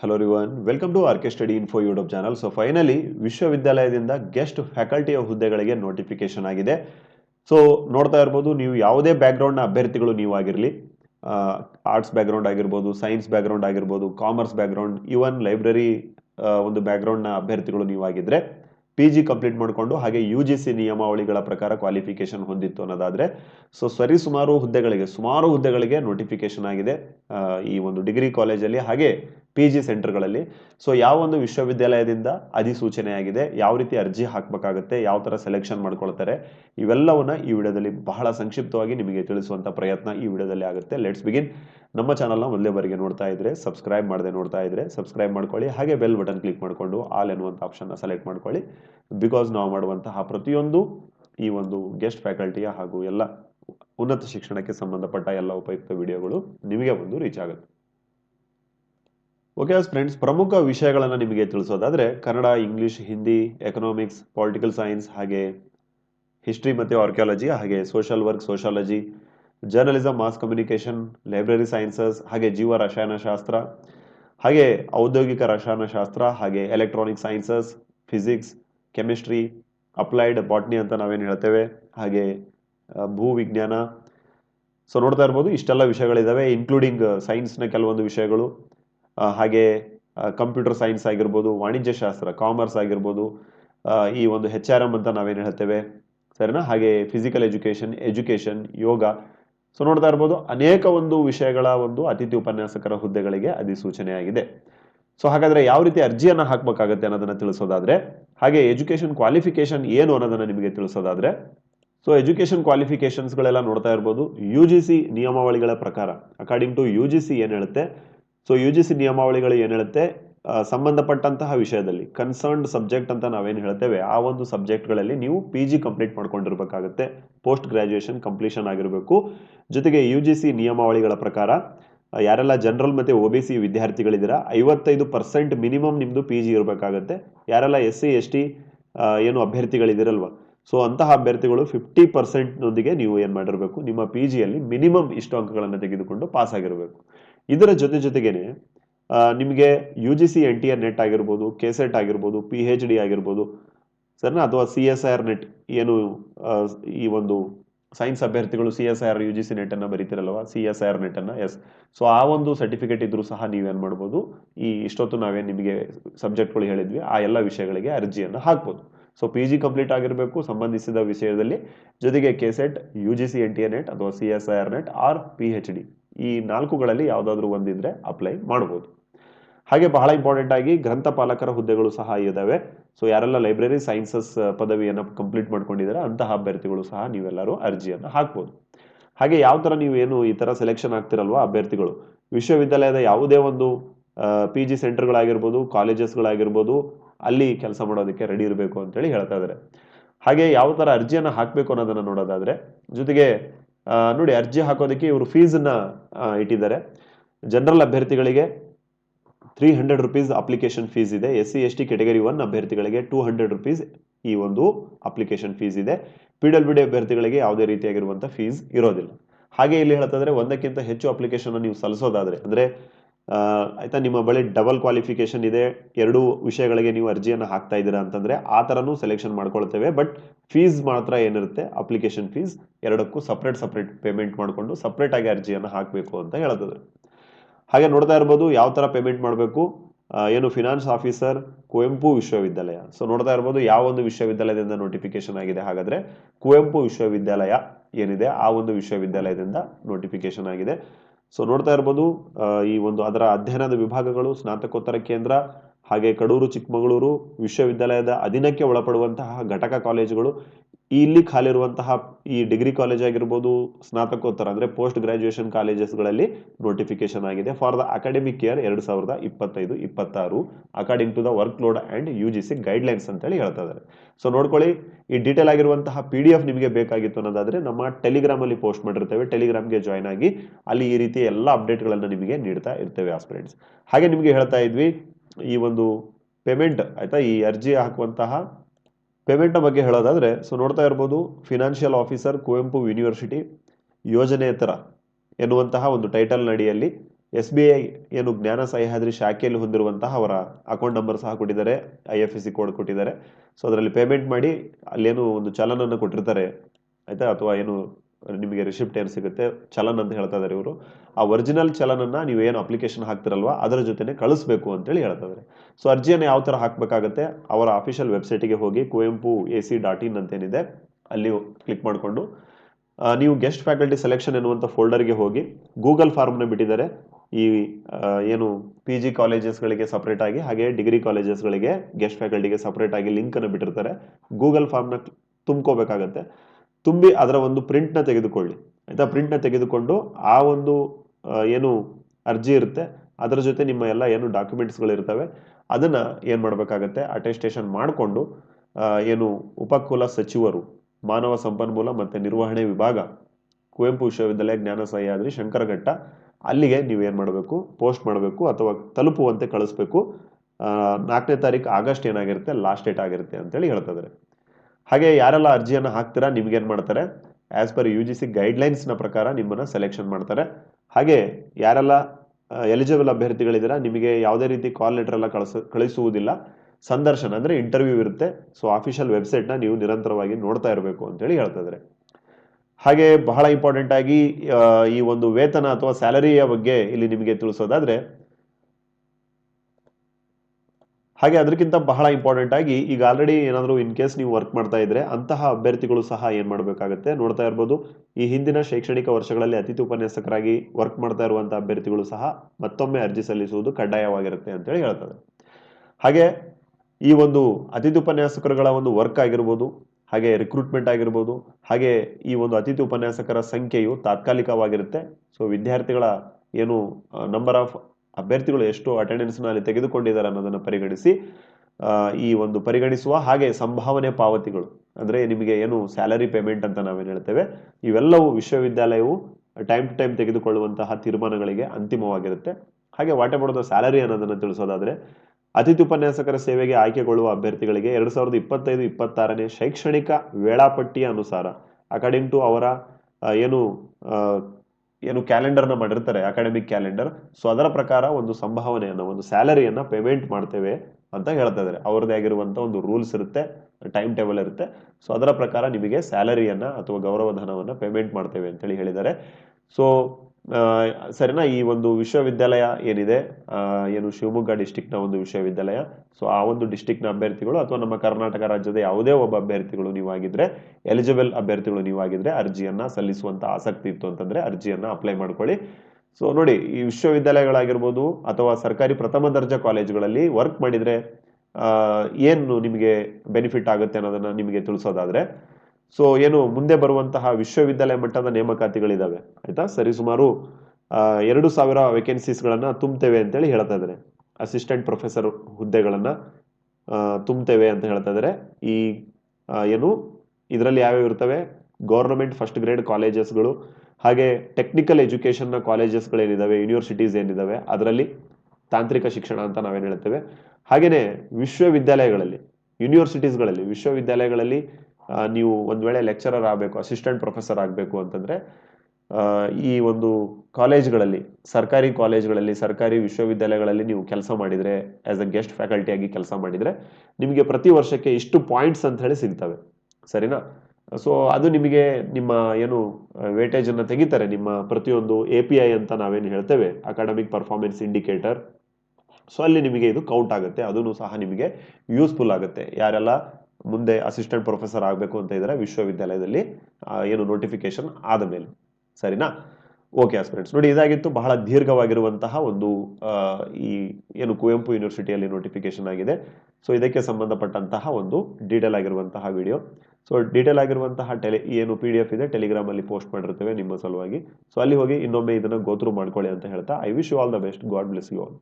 Hello everyone welcome to R K study info YouTube channel so finally ವಿಶ್ವವಿದ್ಯಾಲಯದಿಂದ guest ಫ್ಯಾಕಲ್ಟಿಯ ಹುದ್ದೆಗಳಿಗೆ notification ಆಗಿದೆ. So ನೋಡ್ತಾ ಇರ್ಬೋದು, ನೀವು ಯಾವುದೇ ಬ್ಯಾಕ್ಗ್ರೌಂಡ್ನ ಅಭ್ಯರ್ಥಿಗಳು ನೀವು ಆಗಿರಲಿ ಆರ್ಟ್ಸ್ ಬ್ಯಾಕ್ಗ್ರೌಂಡ್ ಆಗಿರ್ಬೋದು ಸೈನ್ಸ್ ಬ್ಯಾಕ್ಗ್ರೌಂಡ್ ಆಗಿರ್ಬೋದು ಕಾಮರ್ಸ್ ಬ್ಯಾಕ್ಗ್ರೌಂಡ್ ಇವನ್ ಲೈಬ್ರರಿ ಒಂದು ಬ್ಯಾಕ್ಗ್ರೌಂಡ್ನ ಅಭ್ಯರ್ಥಿಗಳು ನೀವು ಆಗಿದ್ರೆ ಪಿ ಜಿ ಕಂಪ್ಲೀಟ್ ಮಾಡಿಕೊಂಡು ಹಾಗೆ ಯು ಜಿ ಸಿ ನಿಯಮಾವಳಿಗಳ ಪ್ರಕಾರ ಕ್ವಾಲಿಫಿಕೇಶನ್ ಹೊಂದಿತ್ತು ಅನ್ನೋದಾದರೆ ಸೊ ಸರಿ ಸುಮಾರು ಹುದ್ದೆಗಳಿಗೆ ಸುಮಾರು ಹುದ್ದೆಗಳಿಗೆ ನೋಟಿಫಿಕೇಶನ್ ಆಗಿದೆ ಈ ಒಂದು ಡಿಗ್ರಿ ಕಾಲೇಜಲ್ಲಿ ಹಾಗೆ ಪಿ ಜಿ ಸೆಂಟರ್ಗಳಲ್ಲಿ ಸೊ ಯಾವ ಒಂದು ವಿಶ್ವವಿದ್ಯಾಲಯದಿಂದ ಅಧಿಸೂಚನೆಯಾಗಿದೆ, ಯಾವ ರೀತಿ ಅರ್ಜಿ ಹಾಕಬೇಕಾಗುತ್ತೆ, ಯಾವ ಥರ ಸೆಲೆಕ್ಷನ್ ಮಾಡ್ಕೊಳ್ತಾರೆ, ಇವೆಲ್ಲವನ್ನ ಈ ವಿಡಿಯೋದಲ್ಲಿ ಬಹಳ ಸಂಕ್ಷಿಪ್ತವಾಗಿ ನಿಮಗೆ ತಿಳಿಸುವಂಥ ಪ್ರಯತ್ನ ಈ ವಿಡಿಯೋದಲ್ಲಿ ಆಗುತ್ತೆ. ಲೆಟ್ಸ್ ಬಿಗಿನ್ ನಮ್ಮ ಚಾನಲ್ನ ಮೊದಲೇ ಬಾರಿಗೆ ನೋಡ್ತಾ ಇದ್ರೆ ಸಬ್ಸ್ಕ್ರೈಬ್ ಮಾಡದೆ ನೋಡ್ತಾ ಇದ್ರೆ ಸಬ್ಸ್ಕ್ರೈಬ್ ಮಾಡ್ಕೊಳ್ಳಿ, ಹಾಗೆ ಬೆಲ್ ಬಟನ್ ಕ್ಲಿಕ್ ಮಾಡಿಕೊಂಡು ಆಲ್ ಎನ್ನುವಂಥ ಆಪ್ಷನ್ನ ಸೆಲೆಕ್ಟ್ ಮಾಡ್ಕೊಳ್ಳಿ. ಬಿಕಾಸ್ ನಾವು ಮಾಡುವಂತಹ ಪ್ರತಿಯೊಂದು ಈ ಒಂದು ಗೆಸ್ಟ್ ಫ್ಯಾಕಲ್ಟಿಯ ಹಾಗೂ ಎಲ್ಲ ಉನ್ನತ ಶಿಕ್ಷಣಕ್ಕೆ ಸಂಬಂಧಪಟ್ಟ ಎಲ್ಲ ಉಪಯುಕ್ತ ವಿಡಿಯೋಗಳು ನಿಮಗೆ ಒಂದು ರೀಚ್ ಆಗುತ್ತೆ. ಓಕೆ ಫ್ರೆಂಡ್ಸ್ ಪ್ರಮುಖ ವಿಷಯಗಳನ್ನು ನಿಮಗೆ ತಿಳಿಸೋದಾದರೆ Kannada English Hindi economics political science ಹಾಗೆ ಹಿಸ್ಟ್ರಿ ಮತ್ತು ಆರ್ಕಿಯಾಲಜಿ ಹಾಗೆ social work sociology journalism mass communication library sciences ಹಾಗೆ ಜೀವ ರಸಾಯನಶಾಸ್ತ್ರ ಹಾಗೆ ಔದ್ಯೋಗಿಕ ರಸಾಯನಶಾಸ್ತ್ರ ಹಾಗೆ electronic sciences physics chemistry applied botany ಅಂತ ನಾವೇನು ಹೇಳ್ತೇವೆ, ಹಾಗೆ ಭೂವಿಜ್ಞಾನ ಸೊ ನೋಡ್ತಾ ಇರ್ಬೋದು, ಇಷ್ಟೆಲ್ಲ ವಿಷಯಗಳಿದ್ದಾವೆ ಇನ್ಕ್ಲೂಡಿಂಗ್ ಸೈನ್ಸ್ನ ಕೆಲವೊಂದು ವಿಷಯಗಳು. ಹಾಗೆ ಕಂಪ್ಯೂಟರ್ ಸೈನ್ಸ್ ಆಗಿರ್ಬೋದು, ವಾಣಿಜ್ಯ ಶಾಸ್ತ್ರ ಕಾಮರ್ಸ್ ಆಗಿರ್ಬೋದು ಈ ಒಂದು ಹೆಚ್ ಆರ್ ಎಂ ಅಂತ ನಾವೇನು ಹೇಳ್ತೇವೆ, ಸರಿನಾ? ಹಾಗೆ physical education education yoga. So ನೋಡ್ತಾ ಇರ್ಬೋದು, ಅನೇಕ ಒಂದು ವಿಷಯಗಳ ಒಂದು ಅತಿಥಿ ಉಪನ್ಯಾಸಕರ ಹುದ್ದೆಗಳಿಗೆ ಅಧಿಸೂಚನೆಯಾಗಿದೆ. ಸೊ ಹಾಗಾದ್ರೆ ಯಾವ ರೀತಿ ಅರ್ಜಿಯನ್ನು ಹಾಕಬೇಕಾಗತ್ತೆ ಅನ್ನೋದನ್ನ ತಿಳಿಸೋದಾದ್ರೆ, ಹಾಗೆ ಎಜುಕೇಷನ್ ಕ್ವಾಲಿಫಿಕೇಷನ್ ಏನು ಅನ್ನೋದನ್ನು ನಿಮಗೆ ತಿಳಿಸೋದಾದರೆ ಸೊ ಎಜುಕೇಷನ್ ಕ್ವಾಲಿಫಿಕೇಷನ್ಸ್ಗಳೆಲ್ಲ ನೋಡ್ತಾ ಇರ್ಬೋದು ಯು ಜಿ ಸಿ ನಿಯಮಾವಳಿಗಳ ಪ್ರಕಾರ according to U G C ಏನು ಹೇಳುತ್ತೆ ಸೊ ಯು ಜಿ ಸಿ ನಿಯಮಾವಳಿಗಳು ಏನು ಹೇಳುತ್ತೆ? ಸಂಬಂಧಪಟ್ಟಂತಹ ವಿಷಯದಲ್ಲಿ ಕನ್ಸರ್ನ್ಡ್ ಸಬ್ಜೆಕ್ಟ್ ಅಂತ ನಾವೇನು ಹೇಳ್ತೇವೆ, ಆ ಒಂದು ಸಬ್ಜೆಕ್ಟ್ಗಳಲ್ಲಿ ನೀವು ಪಿ ಜಿ ಕಂಪ್ಲೀಟ್ ಮಾಡ್ಕೊಂಡಿರ್ಬೇಕಾಗುತ್ತೆ. ಪೋಸ್ಟ್ ಗ್ರ್ಯಾಜುಯೇಷನ್ ಕಂಪ್ಲೀಷನ್ ಆಗಿರಬೇಕು. ಜೊತೆಗೆ ಯು ಜಿ ಸಿ ನಿಯಮಾವಳಿಗಳ ಪ್ರಕಾರ ಯಾರೆಲ್ಲ ಜನರಲ್ ಮತ್ತು ಒ ಬಿ ಸಿ ವಿದ್ಯಾರ್ಥಿಗಳಿದ್ದೀರಾ, ಐವತ್ತೈದು ಪರ್ಸೆಂಟ್ ಮಿನಿಮಮ್ ನಿಮ್ಮದು ಪಿ ಜಿ ಇರಬೇಕಾಗುತ್ತೆ. ಯಾರೆಲ್ಲ ಎಸ್ ಸಿ ಎಸ್ ಟಿ ಏನು ಅಭ್ಯರ್ಥಿಗಳಿದ್ದೀರಲ್ವ? ಸೊ ಅಂತಹ ಅಭ್ಯರ್ಥಿಗಳು ಫಿಫ್ಟಿ ಪರ್ಸೆಂಟ್ನೊಂದಿಗೆ ನೀವು ಏನು ಮಾಡಿರಬೇಕು, ನಿಮ್ಮ ಪಿ ಜಿಯಲ್ಲಿ ಮಿನಿಮಮ್ ಇಷ್ಟು ಅಂಕಗಳನ್ನು ತೆಗೆದುಕೊಂಡು ಪಾಸ್ ಆಗಿರಬೇಕು. ಇದರ ಜೊತೆ ಜೊತೆಗೇನೆ ನಿಮಗೆ U G C N T R net ಆಗಿರ್ಬೋದು ಕೆ ಸೆಟ್ ಆಗಿರ್ಬೋದು ಪಿ ಹೆಚ್ ಡಿ ಆಗಿರ್ಬೋದು ಸರಿನಾ ಅಥವಾ C S I R net ಏನು ಈ ಒಂದು ಸೈನ್ಸ್ ಅಭ್ಯರ್ಥಿಗಳು C S I R U G C ನೆಟ್ಟನ್ನು ಬರೀತಿರಲ್ವ? ಸಿ ಎಸ್ ಐ ಆರ್ ನೆಟ್ಟನ್ನು ಎಸ್ ಸೊ ಆ ಒಂದು ಸರ್ಟಿಫಿಕೇಟ್ ಇದ್ದರೂ ಸಹ ನೀವೇನು ಮಾಡ್ಬೋದು? ಈ ಇಷ್ಟೊತ್ತು ನಾವೇ ನಿಮಗೆ ಸಬ್ಜೆಕ್ಟ್ಗಳು ಹೇಳಿದ್ವಿ. ಆ ಎಲ್ಲ ವಿಷಯಗಳಿಗೆ ಅರ್ಜಿಯನ್ನು ಹಾಕ್ಬೋದು. ಸೊ ಪಿ ಜಿ ಕಂಪ್ಲೀಟ್ ಆಗಿರಬೇಕು. ಸಂಬಂಧಿಸಿದ ವಿಷಯದಲ್ಲಿ ಜೊತೆಗೆ K set U G C N T A net ಅಥವಾ C S I R net or P H D ಈ ನಾಲ್ಕುಗಳಲ್ಲಿ ಯಾವುದಾದ್ರೂ ಒಂದಿದ್ರೆ ಅಪ್ಲೈ ಮಾಡ್ಬೋದು. ಹಾಗೆ ಬಹಳ ಇಂಪಾರ್ಟೆಂಟ್ ಆಗಿ ಗ್ರಂಥಪಾಲಕರ ಹುದ್ದೆಗಳು ಸಹ ಇದ್ದಾವೆ ಸೊ ಯಾರೆಲ್ಲ ಲೈಬ್ರರಿ ಸೈನ್ಸಸ್ ಪದವಿಯನ್ನು ಕಂಪ್ಲೀಟ್ ಮಾಡ್ಕೊಂಡಿದ್ದಾರೆ ಅಂತಹ ಅಭ್ಯರ್ಥಿಗಳು ಸಹ ನೀವೆಲ್ಲರೂ ಅರ್ಜಿಯನ್ನು ಹಾಕ್ಬೋದು. ಹಾಗೆ ಯಾವ ಥರ ನೀವು ಏನು ಈ ಥರ ಸೆಲೆಕ್ಷನ್ ಆಗ್ತಿರಲ್ವಾ ಅಭ್ಯರ್ಥಿಗಳು? ವಿಶ್ವವಿದ್ಯಾಲಯದ ಯಾವುದೇ ಒಂದು ಪಿ ಜಿ ಸೆಂಟರ್ಗಳಾಗಿರ್ಬೋದು ಕಾಲೇಜಸ್ಗಳಾಗಿರ್ಬೋದು ಅಲ್ಲಿ ಕೆಲಸ ಮಾಡೋದಕ್ಕೆ ರೆಡಿ ಇರಬೇಕು ಅಂತೇಳಿ ಹೇಳ್ತಾ ಇದ್ದಾರೆ ಹಾಗೆ ಯಾವ ಥರ ಅರ್ಜಿಯನ್ನು ಹಾಕಬೇಕು ಅನ್ನೋದನ್ನು ನೋಡೋದಾದರೆ, ಜೊತೆಗೆ ನೋಡಿ, ಅರ್ಜಿ ಹಾಕೋದಕ್ಕೆ ಇವರು ಫೀಸನ್ನು ಇಟ್ಟಿದ್ದಾರೆ. ಜನರಲ್ ಅಭ್ಯರ್ಥಿಗಳಿಗೆ three hundred rupees application fees ಇದೆ. S C S T category one ಅಭ್ಯರ್ಥಿಗಳಿಗೆ ಟೂ ಹಂಡ್ರೆಡ್ ರುಪೀಸ್ ಈ ಒಂದು ಅಪ್ಲಿಕೇಶನ್ ಫೀಸ್ ಇದೆ. ಪಿ ಡಬ್ಲ್ಯೂ ಡಿ ಅಭ್ಯರ್ಥಿಗಳಿಗೆ ಯಾವುದೇ ರೀತಿಯಾಗಿರುವಂಥ ಫೀಸ್ ಇರೋದಿಲ್ಲ. ಹಾಗೆ ಇಲ್ಲಿ ಹೇಳ್ತಂದ್ರೆ ಒಂದಕ್ಕಿಂತ ಹೆಚ್ಚು ಅಪ್ಲಿಕೇಶನ್ ನೀವು ಸಲ್ಲಿಸೋದಾದ್ರೆ, ಅಂದ್ರೆ ಆಯ್ತಾ, ನಿಮ್ಮ ಬಳಿ ಡಬಲ್ ಕ್ವಾಲಿಫಿಕೇಶನ್ ಇದೆ. ಎರಡು ವಿಷಯಗಳಿಗೆ ನೀವು ಅರ್ಜಿಯನ್ನು ಹಾಕ್ತಾ ಇದ್ದೀರಾ ಅಂತಂದ್ರೆ ಆ ಥರನೂ ಸೆಲೆಕ್ಷನ್ ಮಾಡ್ಕೊಳ್ತೇವೆ. ಬಟ್ ಫೀಸ್ ಮಾತ್ರ ಏನಿರುತ್ತೆ? ಅಪ್ಲಿಕೇಶನ್ ಫೀಸ್ ಎರಡಕ್ಕೂ ಸಪ್ರೇಟ್ ಸಪ್ರೇಟ್ ಪೇಮೆಂಟ್ ಮಾಡಿಕೊಂಡು ಸಪ್ರೇಟಾಗಿ ಅರ್ಜಿಯನ್ನು ಹಾಕಬೇಕು ಅಂತ ಹೇಳ್ತದೆ ಹಾಗೆ ನೋಡ್ತಾ ಇರ್ಬೋದು ಯಾವ ಥರ ಪೇಮೆಂಟ್ ಮಾಡಬೇಕು? ಏನು ಫಿನಾನ್ಸ್ ಆಫೀಸರ್ ಕುವೆಂಪು ವಿಶ್ವವಿದ್ಯಾಲಯ. ಸೊ ನೋಡ್ತಾ ಇರ್ಬೋದು ಯಾವ ಒಂದು ವಿಶ್ವವಿದ್ಯಾಲಯದಿಂದ ನೋಟಿಫಿಕೇಶನ್ ಆಗಿದೆ. ಹಾಗಾದ್ರೆ ಕುವೆಂಪು ವಿಶ್ವವಿದ್ಯಾಲಯ ಏನಿದೆ? ಆ ಒಂದು ವಿಶ್ವವಿದ್ಯಾಲಯದಿಂದ ನೋಟಿಫಿಕೇಶನ್ ಆಗಿದೆ. ಸೊ ನೋಡ್ತಾ ಇರ್ಬೋದು ಈ ಒಂದು ಅದರ ಅಧ್ಯಯನದ ವಿಭಾಗಗಳು, ಸ್ನಾತಕೋತ್ತರ ಕೇಂದ್ರ, ಹಾಗೆ ಕಡೂರು, ಚಿಕ್ಕಮಗಳೂರು ವಿಶ್ವವಿದ್ಯಾಲಯದ ಅಧೀನಕ್ಕೆ ಒಳಪಡುವಂತಹ ಘಟಕ ಕಾಲೇಜುಗಳು ಇಲ್ಲಿ ಖಾಲಿರುವಂತಹ ಈ ಡಿಗ್ರಿ ಕಾಲೇಜ್ ಆಗಿರ್ಬೋದು, ಸ್ನಾತಕೋತ್ತರ ಅಂದ್ರೆ ಪೋಸ್ಟ್ ಗ್ರಾಜುಯೇಷನ್ ಕಾಲೇಜಸ್ಗಳಲ್ಲಿ ನೋಟಿಫಿಕೇಶನ್ ಆಗಿದೆ. ಫಾರ್ ದ ಅಕಾಡೆಮಿಕ್ ಇಯರ್ ಎರಡು ಸಾವಿರದ ಇಪ್ಪತ್ತೈದು, ಇಪ್ಪತ್ತಾರು according to the workload and U G C guidelines ಅಂತೇಳಿ ಹೇಳ್ತಾ ಇದ್ದಾರೆ. ಸೊ ನೋಡ್ಕೊಳ್ಳಿ, ಈ ಡೀಟೇಲ್ ಆಗಿರುವಂತಹ ಪಿ ಡಿ ಎಫ್ ನಿಮಗೆ ಬೇಕಾಗಿತ್ತು ಅನ್ನೋದಾದ್ರೆ ನಮ್ಮ ಟೆಲಿಗ್ರಾಮ್ ಅಲ್ಲಿ ಪೋಸ್ಟ್ ಮಾಡಿರ್ತೇವೆ. ಟೆಲಿಗ್ರಾಮ್ಗೆ ಜಾಯ್ನ್ ಆಗಿ ಅಲ್ಲಿ ಈ ರೀತಿ ಎಲ್ಲ ಅಪ್ಡೇಟ್ಗಳನ್ನು ನಿಮಗೆ ನೀಡ್ತಾ ಇರ್ತೇವೆ ಆಸ್ಪಿರೆಂಟ್ಸ್ ಹಾಗೆ ನಿಮಗೆ ಹೇಳ್ತಾ ಇದ್ವಿ, ಈ ಒಂದು ಪೇಮೆಂಟ್ ಆಯ್ತಾ, ಈ ಅರ್ಜಿ ಹಾಕುವಂತಹ ಪೇಮೆಂಟ್ನ ಬಗ್ಗೆ ಹೇಳೋದಾದರೆ ಸೊ ನೋಡ್ತಾ ಇರ್ಬೋದು ಫಿನಾನ್ಷಿಯಲ್ ಆಫೀಸರ್ ಕುವೆಂಪು ಯೂನಿವರ್ಸಿಟಿ ಯೋಜನೆಯೇತರ ಎನ್ನುವಂತಹ ಒಂದು ಟೈಟಲ್ ನಡಿಯಲ್ಲಿ ಎಸ್ ಬಿ ಐ ಏನು ಜ್ಞಾನ ಸಹ್ಯಾದ್ರಿ ಶಾಖೆಯಲ್ಲಿ ಹೊಂದಿರುವಂತಹ ಅವರ ಅಕೌಂಟ್ ನಂಬರ್ ಸಹ ಕೊಟ್ಟಿದ್ದಾರೆ I F S C code ಕೊಟ್ಟಿದ್ದಾರೆ. ಸೊ ಅದರಲ್ಲಿ ಪೇಮೆಂಟ್ ಮಾಡಿ, ಅಲ್ಲೇನು ಒಂದು ಚಲನನ್ನು ಕೊಟ್ಟಿರ್ತಾರೆ, ಆಯಿತಾ? ಅಥವಾ ಏನು ನಿಮಗೆ ರಿಸಿಪ್ಟ್ ಏನು ಸಿಗುತ್ತೆ? ಚಲನ್ ಅಂತ ಹೇಳ್ತಾ ಇದ್ದಾರೆ ಇವರು. ಆ ಒರಿಜಿನಲ್ ಚಲನನ್ನು ನೀವು ಏನು ಅಪ್ಲಿಕೇಶನ್ ಹಾಕ್ತಿರಲ್ವ? ಅದರ ಜೊತೆನೆ ಕಳಿಸ್ಬೇಕು ಅಂತೇಳಿ ಹೇಳ್ತಾ ಇದ್ದಾರೆ ಸೊ ಅರ್ಜಿಯನ್ನು ಯಾವ ಥರ ಹಾಕಬೇಕಾಗುತ್ತೆ? ಅವರ ಅಫಿಷಿಯಲ್ ವೆಬ್ಸೈಟಿಗೆ ಹೋಗಿ Kuvempu A C dot in ಅಂತೇನಿದೆ, ಅಲ್ಲಿ ಕ್ಲಿಕ್ ಮಾಡಿಕೊಂಡು ನೀವು ಗೆಸ್ಟ್ ಫ್ಯಾಕಲ್ಟಿ ಸೆಲೆಕ್ಷನ್ ಎನ್ನುವಂಥ ಫೋಲ್ಡರ್ಗೆ ಹೋಗಿ ಗೂಗಲ್ ಫಾರ್ಮ್ನ ಬಿಟ್ಟಿದ್ದಾರೆ. ಈ ಏನು ಪಿ ಜಿ ಕಾಲೇಜಸ್ಗಳಿಗೆ ಸಪ್ರೇಟ್ ಆಗಿ ಹಾಗೆ ಡಿಗ್ರಿ ಕಾಲೇಜಸ್ಗಳಿಗೆ ಗೆಸ್ಟ್ ಫ್ಯಾಕಲ್ಟಿಗೆ ಸಪ್ರೇಟ್ ಆಗಿ ಲಿಂಕನ್ನು ಬಿಟ್ಟಿರ್ತಾರೆ. ಗೂಗಲ್ ಫಾರ್ಮ್ನ ತುಂಬ್ಕೋಬೇಕಾಗತ್ತೆ ತುಂಬಿ ಅದರ ಒಂದು ಪ್ರಿಂಟ್ನ ತೆಗೆದುಕೊಳ್ಳಿ. ಆಯಿತಾ? ಪ್ರಿಂಟ್ನ ತೆಗೆದುಕೊಂಡು ಆ ಒಂದು ಏನು ಅರ್ಜಿ ಇರುತ್ತೆ, ಅದರ ಜೊತೆ ನಿಮ್ಮ ಎಲ್ಲ ಏನು ಡಾಕ್ಯುಮೆಂಟ್ಸ್ಗಳಿರ್ತವೆ ಅದನ್ನು ಏನು ಮಾಡಬೇಕಾಗತ್ತೆ? ಅಟೆಸ್ಟೇಷನ್ ಮಾಡಿಕೊಂಡು ಏನು ಉಪಕುಲ ಸಚಿವರು, ಮಾನವ ಸಂಪನ್ಮೂಲ ಮತ್ತು ನಿರ್ವಹಣೆ ವಿಭಾಗ, ಕುವೆಂಪು ವಿಶ್ವವಿದ್ಯಾಲಯ ಜ್ಞಾನ ಸಹ್ಯಾದ್ರಿ ಶಂಕರಘಟ್ಟ, ಅಲ್ಲಿಗೆ ನೀವು ಏನು ಮಾಡಬೇಕು? ಪೋಸ್ಟ್ ಮಾಡಬೇಕು ಅಥವಾ ತಲುಪುವಂತೆ ಕಳಿಸ್ಬೇಕು. ನಾಲ್ಕನೇ ತಾರೀಕು ಆಗಸ್ಟ್ ಏನಾಗಿರುತ್ತೆ? ಲಾಸ್ಟ್ ಡೇಟ್ ಆಗಿರುತ್ತೆ ಅಂತೇಳಿ ಹೇಳ್ತಾ ಇದ್ದಾರೆ. ಹಾಗೆ ಯಾರೆಲ್ಲ ಅರ್ಜಿಯನ್ನು ಹಾಕ್ತೀರಾ, ನಿಮ್ಗೇನು ಮಾಡ್ತಾರೆ? As per U G C ಗೈಡ್ಲೈನ್ಸ್ನ ಪ್ರಕಾರ ನಿಮ್ಮನ್ನು ಸೆಲೆಕ್ಷನ್ ಮಾಡ್ತಾರೆ. ಹಾಗೆ ಯಾರೆಲ್ಲ ಎಲಿಜಿಬಲ್ ಅಭ್ಯರ್ಥಿಗಳಿದ್ದೀರಾ, ನಿಮಗೆ ಯಾವುದೇ ರೀತಿ ಕಾಲ್ ಲೆಟರ್ ಎಲ್ಲ ಕಳಿಸ, ಕಳಿಸುವುದಿಲ್ಲ. ಸಂದರ್ಶನ, ಅಂದರೆ ಇಂಟರ್ವ್ಯೂ ಇರುತ್ತೆ. ಸೊ ಆಫಿಷಿಯಲ್ ವೆಬ್ಸೈಟ್ನ ನೀವು ನಿರಂತರವಾಗಿ ನೋಡ್ತಾ ಇರಬೇಕು ಅಂತೇಳಿ ಇದ್ದಾರೆ. ಹಾಗೆ ಬಹಳ ಇಂಪಾರ್ಟೆಂಟ್ ಆಗಿ ಈ ಒಂದು ವೇತನ ಅಥವಾ ಸ್ಯಾಲರಿಯ ಬಗ್ಗೆ ಇಲ್ಲಿ ನಿಮಗೆ ತಿಳಿಸೋದಾದ್ರೆ ಹಾಗೆ ಅದಕ್ಕಿಂತ ಬಹಳ ಇಂಪಾರ್ಟೆಂಟ್ ಆಗಿ ಈಗ ಆಲ್ರೆಡಿ ಏನಾದರೂ ಇನ್ ಕೇಸ್ ನೀವು ವರ್ಕ್ ಮಾಡ್ತಾ ಇದ್ರೆ ಅಂತಹ ಅಭ್ಯರ್ಥಿಗಳು ಸಹ ಏನು ಮಾಡಬೇಕಾಗುತ್ತೆ? ನೋಡ್ತಾ ಇರ್ಬೋದು, ಈ ಹಿಂದಿನ ಶೈಕ್ಷಣಿಕ ವರ್ಷಗಳಲ್ಲಿ ಅತಿಥಿ ಉಪನ್ಯಾಸಕರಾಗಿ ವರ್ಕ್ ಮಾಡ್ತಾ ಇರುವಂಥ ಅಭ್ಯರ್ಥಿಗಳು ಸಹ ಮತ್ತೊಮ್ಮೆ ಅರ್ಜಿ ಸಲ್ಲಿಸುವುದು ಕಡ್ಡಾಯವಾಗಿರುತ್ತೆ ಅಂತೇಳಿ ಹೇಳ್ತದೆ ಹಾಗೆ ಈ ಒಂದು ಅತಿಥಿ ಉಪನ್ಯಾಸಕರುಗಳ ಒಂದು ವರ್ಕ್ ಆಗಿರ್ಬೋದು, ಹಾಗೆ ರಿಕ್ರೂಟ್ಮೆಂಟ್ ಆಗಿರ್ಬೋದು, ಹಾಗೆ ಈ ಒಂದು ಅತಿಥಿ ಉಪನ್ಯಾಸಕರ ಸಂಖ್ಯೆಯು ತಾತ್ಕಾಲಿಕವಾಗಿರುತ್ತೆ. ಸೊ ವಿದ್ಯಾರ್ಥಿಗಳ ಏನು ನಂಬರ್ ಆಫ್ ಅಭ್ಯರ್ಥಿಗಳು ಎಷ್ಟು ಅಟೆಂಡೆನ್ಸ್ನ ಅಲ್ಲಿ ತೆಗೆದುಕೊಂಡಿದ್ದಾರೆ ಅನ್ನೋದನ್ನು ಪರಿಗಣಿಸಿ ಈ ಒಂದು ಪರಿಗಣಿಸುವ ಹಾಗೆ ಸಂಭಾವನೆ ಪಾವತಿಗಳು. ಅಂದರೆ ನಿಮಗೆ ಏನು ಸ್ಯಾಲರಿ ಪೇಮೆಂಟ್ ಅಂತ ನಾವೇನು ಹೇಳ್ತೇವೆ, ಇವೆಲ್ಲವೂ ವಿಶ್ವವಿದ್ಯಾಲಯವು ಟೈಮ್ ಟು ಟೈಮ್ ತೆಗೆದುಕೊಳ್ಳುವಂತಹ ತೀರ್ಮಾನಗಳಿಗೆ ಅಂತಿಮವಾಗಿರುತ್ತೆ. ಹಾಗೆ ವಾಟೆ ಮಾಡೋದು ಸ್ಯಾಲರಿ ಅನ್ನೋದನ್ನು ತಿಳಿಸೋದಾದ್ರೆ, ಅತಿಥಿ ಉಪನ್ಯಾಸಕರ ಸೇವೆಗೆ ಆಯ್ಕೆಗೊಳ್ಳುವ ಅಭ್ಯರ್ಥಿಗಳಿಗೆ ಎರಡು ಸಾವಿರದ ಇಪ್ಪತ್ತೈದು, ಇಪ್ಪತ್ತಾರನೇ ಶೈಕ್ಷಣಿಕ ವೇಳಾಪಟ್ಟಿಯ ಅನುಸಾರ ಅಕಾರ್ಡಿಂಗ್ ಟು ಅವರ ಏನು ಏನು ಕ್ಯಾಲೆಂಡರ್ನ ಮಾಡಿರ್ತಾರೆ ಅಕಾಡೆಮಿಕ್ ಕ್ಯಾಲೆಂಡರ್. ಸೊ ಅದರ ಪ್ರಕಾರ ಒಂದು ಸಂಭಾವನೆಯನ್ನು, ಒಂದು ಸ್ಯಾಲರಿಯನ್ನು ಪೇಮೆಂಟ್ ಮಾಡ್ತೇವೆ ಅಂತ ಹೇಳ್ತಾ ಇದ್ದಾರೆ ಅವ್ರದ್ದೇ ಆಗಿರುವಂಥ ಒಂದು ರೂಲ್ಸ್ ಇರುತ್ತೆ ಟೈಮ್ ಟೇಬಲ್ ಇರುತ್ತೆ. ಸೊ ಅದರ ಪ್ರಕಾರ ನಿಮಗೆ ಸ್ಯಾಲರಿಯನ್ನು ಅಥವಾ ಗೌರವಧನವನ್ನು ಪೇಮೆಂಟ್ ಮಾಡ್ತೇವೆ ಅಂತೇಳಿ ಹೇಳಿದ್ದಾರೆ. ಸೊ ಸರಿನಾ, ಈ ಒಂದು ವಿಶ್ವವಿದ್ಯಾಲಯ ಏನಿದೆ? ಏನು ಶಿವಮೊಗ್ಗ ಡಿಸ್ಟಿಕ್ನ ಒಂದು ವಿಶ್ವವಿದ್ಯಾಲಯ. ಸೊ ಆ ಒಂದು ಡಿಸ್ಟಿಕ್ನ ಅಭ್ಯರ್ಥಿಗಳು ಅಥವಾ ನಮ್ಮ ಕರ್ನಾಟಕ ರಾಜ್ಯದ ಯಾವುದೇ ಒಬ್ಬ ಅಭ್ಯರ್ಥಿಗಳು ನೀವಾಗಿದ್ರೆ ಎಲಿಜಿಬಲ್ ಅಭ್ಯರ್ಥಿಗಳು ನೀವಾಗಿದ್ರೆ ಅರ್ಜಿಯನ್ನ ಸಲ್ಲಿಸುವಂತ ಆಸಕ್ತಿ ಇತ್ತು ಅಂತಂದ್ರೆ ಅರ್ಜಿಯನ್ನ ಅಪ್ಲೈ ಮಾಡ್ಕೊಳ್ಳಿ. ಸೊ ನೋಡಿ, ಈ ವಿಶ್ವವಿದ್ಯಾಲಯಗಳಾಗಿರ್ಬೋದು ಅಥವಾ ಸರ್ಕಾರಿ ಪ್ರಥಮ ದರ್ಜೆ ಕಾಲೇಜುಗಳಲ್ಲಿ ವರ್ಕ್ ಮಾಡಿದ್ರೆ ಏನು ನಿಮಗೆ ಬೆನಿಫಿಟ್ ಆಗುತ್ತೆ ಅನ್ನೋದನ್ನ ನಿಮಗೆ ತಿಳಿಸೋದಾದ್ರೆ ಸೊ ಏನು ಮುಂದೆ ಬರುವಂತಹ ವಿಶ್ವವಿದ್ಯಾಲಯ ಮಟ್ಟದ ನೇಮಕಾತಿಗಳಿದ್ದಾವೆ ಆಯ್ತಾ? ಸರಿ, ಸುಮಾರು ಎರಡು ಸಾವಿರ ವೇಕೆನ್ಸೀಸ್ಗಳನ್ನು ತುಂಬುತ್ತೇವೆ ಅಂತೇಳಿ ಹೇಳ್ತಾ ಇದ್ದಾರೆ. ಅಸಿಸ್ಟೆಂಟ್ ಪ್ರೊಫೆಸರ್ ಹುದ್ದೆಗಳನ್ನು ತುಂಬುತ್ತೇವೆ ಅಂತ ಹೇಳ್ತಾ ಇದ್ದಾರೆ. ಈ ಏನು, ಇದರಲ್ಲಿ ಯಾವ್ಯಾವ ಇರ್ತವೆ? ಗೌರ್ನಮೆಂಟ್ ಫಸ್ಟ್ ಗ್ರೇಡ್ ಕಾಲೇಜಸ್ಗಳು ಹಾಗೆ ಟೆಕ್ನಿಕಲ್ ಎಜುಕೇಷನ್ನ ಕಾಲೇಜಸ್ಗಳೇನಿದಾವೆ ಯೂನಿವರ್ಸಿಟೀಸ್ ಏನಿದಾವೆ? ಅದರಲ್ಲಿ ತಾಂತ್ರಿಕ ಶಿಕ್ಷಣ ಅಂತ ನಾವೇನು ಹೇಳ್ತೇವೆ? ಹಾಗೆಯೇ ವಿಶ್ವವಿದ್ಯಾಲಯಗಳಲ್ಲಿ ಯೂನಿವರ್ಸಿಟೀಸ್ಗಳಲ್ಲಿ ವಿಶ್ವವಿದ್ಯಾಲಯಗಳಲ್ಲಿ ನೀವು ಒಂದು ವೇಳೆ ಲೆಕ್ಚರರ್ ಆಗಬೇಕು ಅಸಿಸ್ಟೆಂಟ್ ಪ್ರೊಫೆಸರ್ ಆಗಬೇಕು ಅಂತಂದರೆ ಈ ಒಂದು ಕಾಲೇಜ್ಗಳಲ್ಲಿ ಸರ್ಕಾರಿ ಕಾಲೇಜ್ಗಳಲ್ಲಿ ಸರ್ಕಾರಿ ವಿಶ್ವವಿದ್ಯಾಲಯಗಳಲ್ಲಿ ನೀವು ಕೆಲಸ ಮಾಡಿದರೆ ಆ್ಯಸ್ ಅ ಗೆಸ್ಟ್ ಫ್ಯಾಕಲ್ಟಿಯಾಗಿ ಕೆಲಸ ಮಾಡಿದರೆ, ನಿಮಗೆ ಪ್ರತಿ ವರ್ಷಕ್ಕೆ ಇಷ್ಟು ಪಾಯಿಂಟ್ಸ್ ಅಂತ ಹೇಳಿ ಸಿಗ್ತವೆ. ಸರಿನಾ? ಸೊ ಅದು ನಿಮಗೆ ನಿಮ್ಮ ಏನು ವೇಟೇಜ್ ಅನ್ನ ತೆಗಿತಾರೆ. ನಿಮ್ಮ ಪ್ರತಿಯೊಂದು ಎ ಪಿ ಐ ಅಂತ ನಾವೇನು ಹೇಳ್ತೇವೆ ಅಕಾಡೆಮಿಕ್ ಪರ್ಫಾರ್ಮೆನ್ಸ್ ಇಂಡಿಕೇಟರ್ ಸೊ ಅಲ್ಲಿ ನಿಮಗೆ ಇದು ಕೌಂಟ್ ಆಗುತ್ತೆ. ಅದನ್ನು ಸಹ ನಿಮಗೆ ಯೂಸ್ಫುಲ್ ಆಗುತ್ತೆ. ಯಾರೆಲ್ಲ ಮುಂದೆ ಅಸಿಸ್ಟೆಂಟ್ ಪ್ರೊಫೆಸರ್ ಆಗಬೇಕು ಅಂತ ಇದ್ದಾರೆ ವಿಶ್ವವಿದ್ಯಾಲಯದಲ್ಲಿ ಏನು ನೋಟಿಫಿಕೇಶನ್ ಆದ ಮೇಲೆ. ಸರಿನಾ? ಓಕೆ ಆಸ್ಪಿರೆಂಟ್ಸ್ ನೋಡಿ, ಇದಾಗಿತ್ತು. ಬಹಳ ದೀರ್ಘವಾಗಿರುವಂತಹ ಒಂದು ಈ, ಏನು ಕುವೆಂಪು ಯೂನಿವರ್ಸಿಟಿಯಲ್ಲಿ ನೋಟಿಫಿಕೇಶನ್ ಆಗಿದೆ. ಸೊ ಇದಕ್ಕೆ ಸಂಬಂಧಪಟ್ಟಂತಹ ಒಂದು ಡೀಟೇಲ್ ಆಗಿರುವಂತಹ ವಿಡಿಯೋ ಸೊ ಡೀಟೇಲ್ ಆಗಿರುವಂತಹ ಟೆಲಿ ಏನು ಪಿ ಡಿ ಎಫ್ ಇದೆ ಟೆಲಿಗ್ರಾಮ್ ಅಲ್ಲಿ ಪೋಸ್ಟ್ ಮಾಡಿರ್ತೇವೆ ನಿಮ್ಮ ಸಲುವಾಗಿ. ಸೊ ಅಲ್ಲಿ ಹೋಗಿ ಇನ್ನೊಮ್ಮೆ ಇದನ್ನ ಗೋತ್ರು ಮಾಡ್ಕೊಳ್ಳಿ ಅಂತ ಹೇಳ್ತಾ I wish you all the best God bless you all